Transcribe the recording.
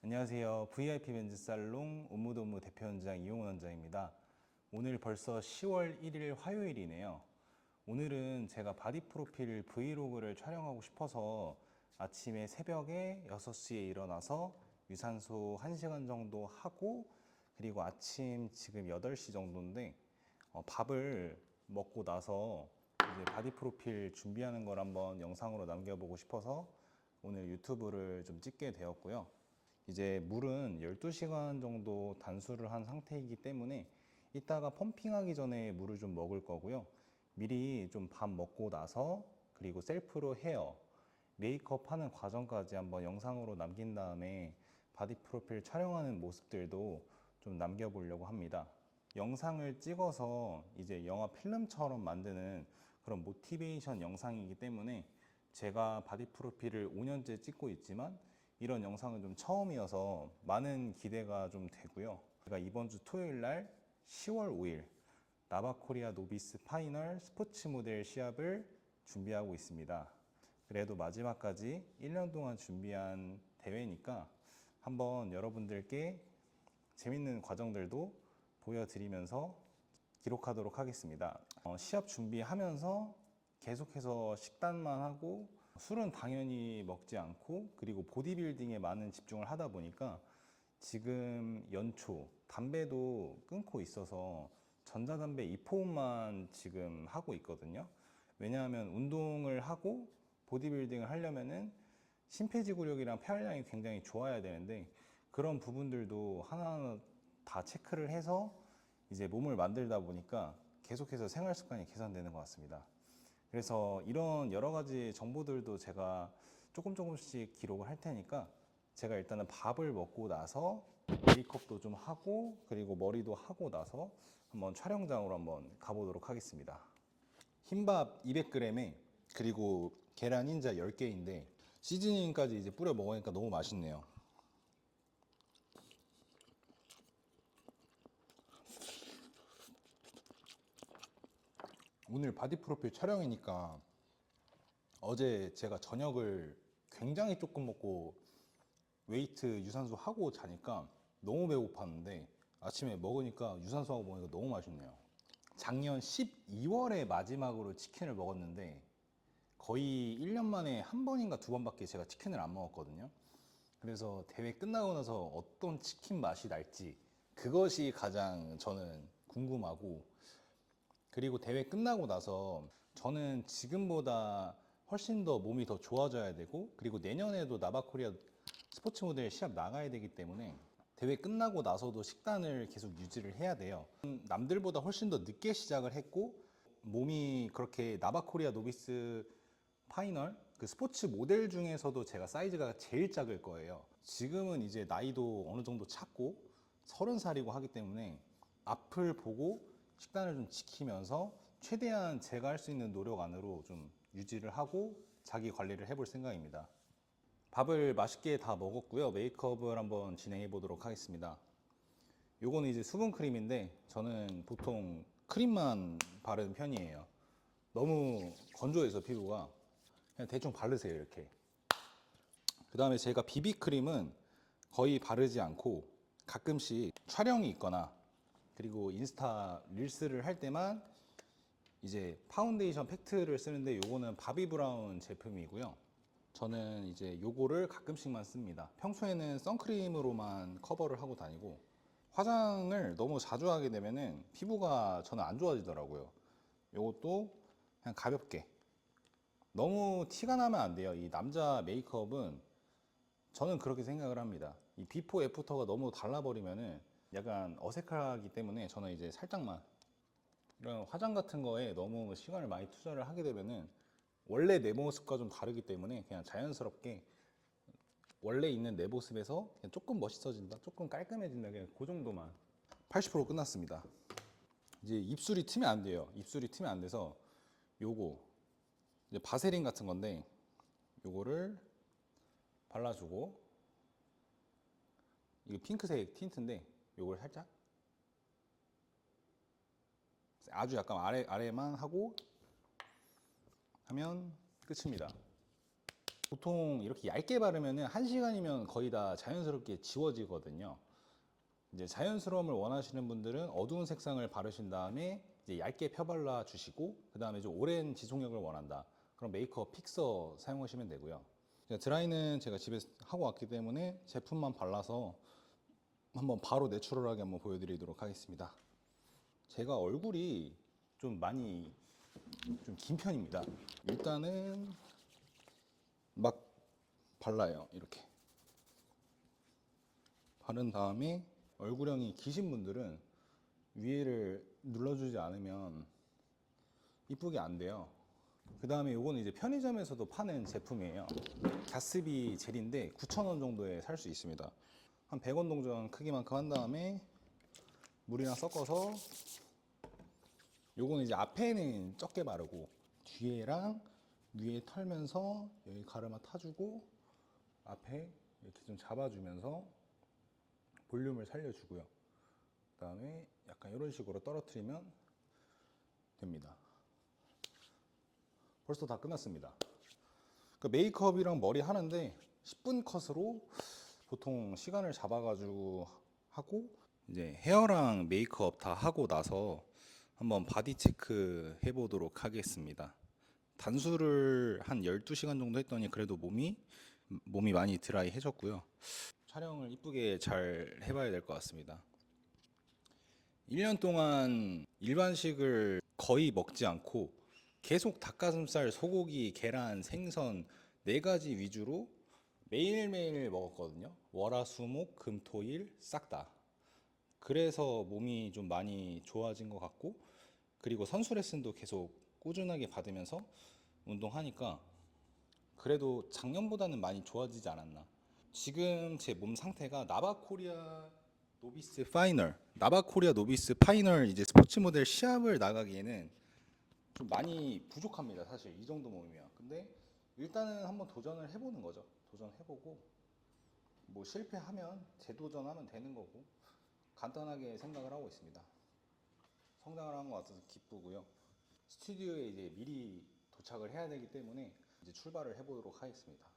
안녕하세요. VIP 멘즈 살롱 오무도무 대표 원장 이용원 원장입니다. 오늘 벌써 10월 1일 화요일이네요. 오늘은 제가 바디 프로필 브이로그를 촬영하고 싶어서 아침에 새벽에 6시에 일어나서 유산소 1시간 정도 하고 그리고 아침 지금 8시 정도인데 어, 밥을 먹고 나서 이제 바디 프로필 준비하는 걸 한번 영상으로 남겨보고 싶어서 오늘 유튜브를 좀 찍게 되었고요. 이제 물은 12시간 정도 단수를 한 상태이기 때문에 이따가 펌핑하기 전에 물을 좀 먹을 거고요. 미리 좀 밥 먹고 나서 그리고 셀프로 헤어, 메이크업 하는 과정까지 한번 영상으로 남긴 다음에 바디 프로필 촬영하는 모습들도 좀 남겨보려고 합니다. 영상을 찍어서 이제 영화 필름처럼 만드는 그런 모티베이션 영상이기 때문에 제가 바디 프로필을 5년째 찍고 있지만 이런 영상은 좀 처음이어서 많은 기대가 좀 되고요. 제가 이번 주 토요일 날 10월 5일 나바코리아 노비스 파이널 스포츠 모델 시합을 준비하고 있습니다. 그래도 마지막까지 1년 동안 준비한 대회니까 한번 여러분들께 재밌는 과정들도 보여드리면서 기록하도록 하겠습니다. 어, 시합 준비하면서 계속해서 식단만 하고 술은 당연히 먹지 않고 그리고 보디빌딩에 많은 집중을 하다 보니까 지금 연초 담배도 끊고 있어서 전자담배 2포만 지금 하고 있거든요. 왜냐하면 운동을 하고 보디빌딩을 하려면은 심폐지구력이랑 폐활량이 굉장히 좋아야 되는데 그런 부분들도 하나하나 다 체크를 해서 이제 몸을 만들다 보니까 계속해서 생활 습관이 개선되는 것 같습니다. 그래서 이런 여러 가지 정보들도 제가 조금 조금씩 기록을 할 테니까 제가 일단은 밥을 먹고 나서 메이크업도 좀 하고 그리고 머리도 하고 나서 한번 촬영장으로 한번 가보도록 하겠습니다. 흰밥 200g에 그리고 계란 흰자 10개인데 시즈닝까지 이제 뿌려 먹으니까 너무 맛있네요. 오늘 바디 프로필 촬영이니까 어제 제가 저녁을 굉장히 조금 먹고 웨이트 유산소 하고 자니까 너무 배고팠는데 아침에 먹으니까 유산소 하고 먹으니까 너무 맛있네요. 작년 12월에 마지막으로 치킨을 먹었는데 거의 1년 만에 한 번인가 두 번밖에 제가 치킨을 안 먹었거든요. 그래서 대회 끝나고 나서 어떤 치킨 맛이 날지 그것이 가장 저는 궁금하고 그리고 대회 끝나고 나서 저는 지금보다 훨씬 더 몸이 더 좋아져야 되고 그리고 내년에도 나바코리아 스포츠 모델 시합 나가야 되기 때문에 대회 끝나고 나서도 식단을 계속 유지를 해야 돼요. 음, 남들보다 훨씬 더 늦게 시작을 했고 몸이 그렇게 나바코리아 노비스 파이널 그 스포츠 모델 중에서도 제가 사이즈가 제일 작을 거예요. 지금은 이제 나이도 어느 정도 찼고 서른 살이고 하기 때문에 앞을 보고 식단을 좀 지키면서 최대한 제가 할 수 있는 노력 안으로 좀 유지를 하고 자기 관리를 해볼 생각입니다. 밥을 맛있게 다 먹었고요. 메이크업을 한번 진행해 보도록 하겠습니다. 요거는 이제 수분 크림인데 저는 보통 크림만 바르는 편이에요. 너무 건조해서 피부가 그냥 대충 바르세요 이렇게. 그 다음에 제가 비비 크림은 거의 바르지 않고 가끔씩 촬영이 있거나 그리고 인스타 릴스를 할 때만 이제 파운데이션 팩트를 쓰는데 요거는 바비 브라운 제품이고요. 저는 이제 요거를 가끔씩만 씁니다. 평소에는 선크림으로만 커버를 하고 다니고 화장을 너무 자주 하게 되면은 피부가 저는 안 좋아지더라고요. 요것도 그냥 가볍게 너무 티가 나면 안 돼요. 이 남자 메이크업은 저는 그렇게 생각을 합니다. 이 비포 애프터가 너무 달라버리면은 약간 어색하기 때문에 저는 이제 살짝만 이런 화장 같은 거에 너무 시간을 많이 투자를 하게 되면은 원래 내 모습과 좀 다르기 때문에 그냥 자연스럽게 원래 있는 내 모습에서 조금 멋있어진다, 조금 깔끔해진다, 그냥 그 정도만 80% 끝났습니다. 이제 입술이 트면 안 돼요. 입술이 트면 안 돼서 요거 이제 바세린 같은 건데 요거를 발라주고 이거 핑크색 틴트인데 요걸 살짝 아주 약간 아래 아래만 하고 하면 끝입니다. 보통 이렇게 얇게 바르면은 한 시간이면 거의 다 자연스럽게 지워지거든요. 이제 자연스러움을 원하시는 분들은 어두운 색상을 바르신 다음에 이제 얇게 펴발라 주시고 그 다음에 좀 오랜 지속력을 원한다. 그럼 메이크업 픽서 사용하시면 되고요. 드라이는 제가 집에 하고 왔기 때문에 제품만 발라서 한번 바로 내추럴하게 한번 보여드리도록 하겠습니다. 제가 얼굴이 좀 많이 좀 긴 편입니다. 일단은 막 발라요. 이렇게. 바른 다음에 얼굴형이 기신 분들은 위에를 눌러주지 않으면 이쁘게 안 돼요. 그 다음에 요거는 이제 편의점에서도 파는 제품이에요. 가스비 젤인데 9,000원 정도에 살 수 있습니다. 한 100원 동전 크기만큼 한 다음에 물이랑 섞어서 요거는 이제 앞에는 적게 바르고 뒤에랑 위에 털면서 여기 가르마 타주고 앞에 이렇게 좀 잡아주면서 볼륨을 살려주고요. 그 다음에 약간 이런 식으로 떨어뜨리면 됩니다. 벌써 다 끝났습니다. 그 메이크업이랑 머리 하는데 10분 컷으로 보통 시간을 잡아가지고 하고 이제 헤어랑 메이크업 다 하고 나서 한번 바디 체크 해보도록 하겠습니다. 단수를 한 12시간 정도 했더니 그래도 몸이 몸이 많이 드라이 해졌고요. 촬영을 이쁘게 잘 해봐야 될 것 같습니다. 1년 동안 일반식을 거의 먹지 않고 계속 닭가슴살, 소고기, 계란, 생선 네 가지 위주로 매일매일 먹었거든요. 월화수목 금토일 싹 다. 그래서 몸이 좀 많이 좋아진 것 같고 그리고 선수 레슨도 계속 꾸준하게 받으면서 운동하니까 그래도 작년보다는 많이 좋아지지 않았나. 지금 제 몸 상태가 나바코리아 노비스 파이널, 나바코리아 노비스 파이널 이제 스포츠 모델 시합을 나가기에는 좀 많이 부족합니다. 사실 이 정도 몸이면. 근데 일단은 한번 도전을 해보는 거죠. 도전해보고 뭐 실패하면 재도전하면 되는 거고 간단하게 생각을 하고 있습니다. 성장을 한 것 같아서 기쁘고요. 스튜디오에 이제 미리 도착을 해야 되기 때문에 이제 출발을 해보도록 하겠습니다.